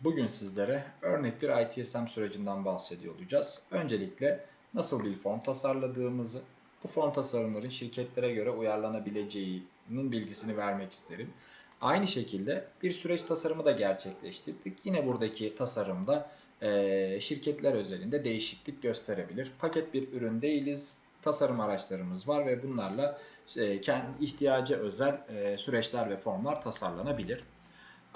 Bugün sizlere örnek bir ITSM sürecinden bahsediyor olacağız. Öncelikle nasıl bir form tasarladığımızı, bu form tasarımların şirketlere göre uyarlanabileceğinin bilgisini vermek isterim. Aynı şekilde bir süreç tasarımı da gerçekleştirdik. Yine buradaki tasarımda şirketler özelinde değişiklik gösterebilir. Paket bir ürün değiliz. Tasarım araçlarımız var ve bunlarla kendi ihtiyaca özel süreçler ve formlar tasarlanabilir.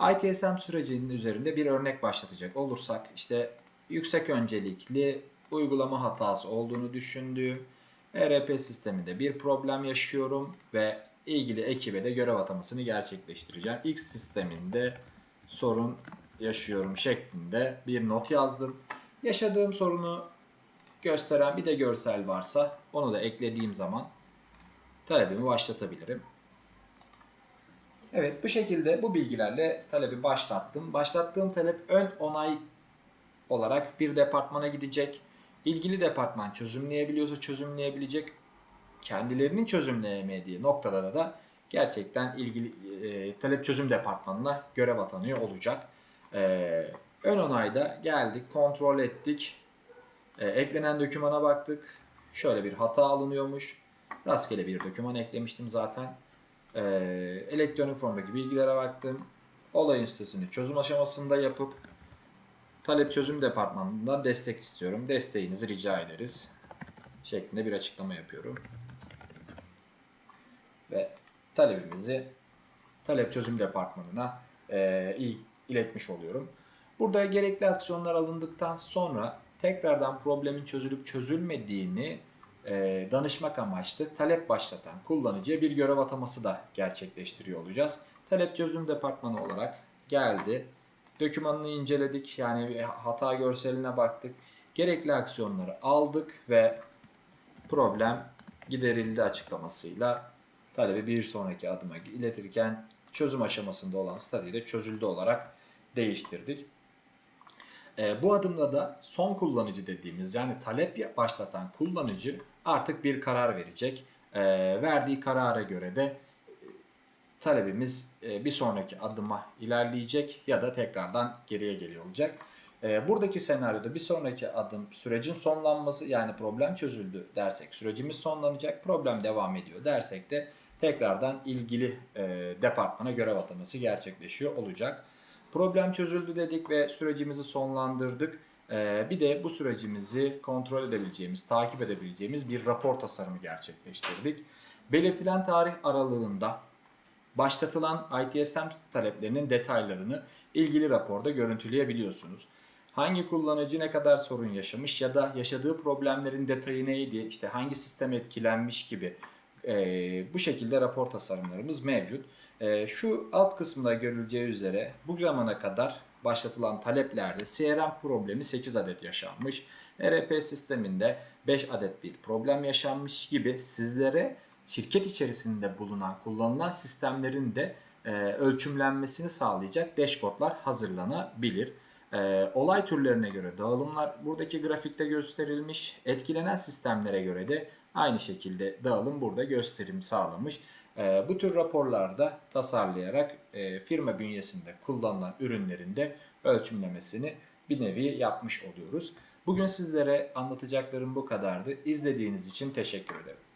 ITSM sürecinin üzerinde bir örnek başlatacak olursak işte yüksek öncelikli uygulama hatası olduğunu düşündüğüm ERP sisteminde bir problem yaşıyorum ve ilgili ekibe de görev atamasını gerçekleştireceğim. X sisteminde sorun yaşıyorum şeklinde bir not yazdım. Yaşadığım sorunu gösteren bir de görsel varsa onu da eklediğim zaman talebimi başlatabilirim. Evet bu şekilde bu bilgilerle talebi başlattım. Başlattığım talep ön onay olarak bir departmana gidecek. İlgili departman çözümleyebiliyorsa çözümleyebilecek. Kendilerinin çözümleyemediği noktada da gerçekten ilgili e, talep çözüm departmanına görev atanıyor olacak. E, ön onayda geldik, kontrol ettik. E, eklenen dokümana baktık. Şöyle bir hata alınıyormuş. Rastgele bir doküman eklemiştim zaten. Ee, elektronik formdaki bilgilere baktım. Olay üstesini çözüm aşamasında yapıp talep çözüm departmanından destek istiyorum. Desteğinizi rica ederiz. Şeklinde bir açıklama yapıyorum. Ve talebimizi talep çözüm departmanına e, il- iletmiş oluyorum. Burada gerekli aksiyonlar alındıktan sonra tekrardan problemin çözülüp çözülmediğini e, danışmak amaçlı talep başlatan kullanıcıya bir görev ataması da gerçekleştiriyor olacağız. Talep çözüm departmanı olarak geldi. Dokümanını inceledik. Yani hata görseline baktık. Gerekli aksiyonları aldık ve problem giderildi açıklamasıyla talebi bir sonraki adıma iletirken çözüm aşamasında olan study'yi de çözüldü olarak değiştirdik. E, bu adımda da son kullanıcı dediğimiz yani talep başlatan kullanıcı artık bir karar verecek. E, verdiği karara göre de e, talebimiz e, bir sonraki adıma ilerleyecek ya da tekrardan geriye geliyor olacak. E, buradaki senaryoda bir sonraki adım sürecin sonlanması yani problem çözüldü dersek sürecimiz sonlanacak problem devam ediyor dersek de tekrardan ilgili e, departmana görev ataması gerçekleşiyor olacak. Problem çözüldü dedik ve sürecimizi sonlandırdık. Ee, bir de bu sürecimizi kontrol edebileceğimiz, takip edebileceğimiz bir rapor tasarımı gerçekleştirdik. Belirtilen tarih aralığında başlatılan ITSM taleplerinin detaylarını ilgili raporda görüntüleyebiliyorsunuz. Hangi kullanıcı ne kadar sorun yaşamış ya da yaşadığı problemlerin detayı neydi, işte hangi sistem etkilenmiş gibi e, bu şekilde rapor tasarımlarımız mevcut. E, şu alt kısımda görüleceği üzere bu zamana kadar başlatılan taleplerde CRM problemi 8 adet yaşanmış. ERP sisteminde 5 adet bir problem yaşanmış gibi sizlere şirket içerisinde bulunan kullanılan sistemlerin de e, ölçümlenmesini sağlayacak dashboardlar hazırlanabilir. E, olay türlerine göre dağılımlar buradaki grafikte gösterilmiş. Etkilenen sistemlere göre de aynı şekilde dağılım burada gösterim sağlamış. E, bu tür raporlarda tasarlayarak e, firma bünyesinde kullanılan ürünlerin de ölçümlemesini bir nevi yapmış oluyoruz. Bugün sizlere anlatacaklarım bu kadardı. İzlediğiniz için teşekkür ederim.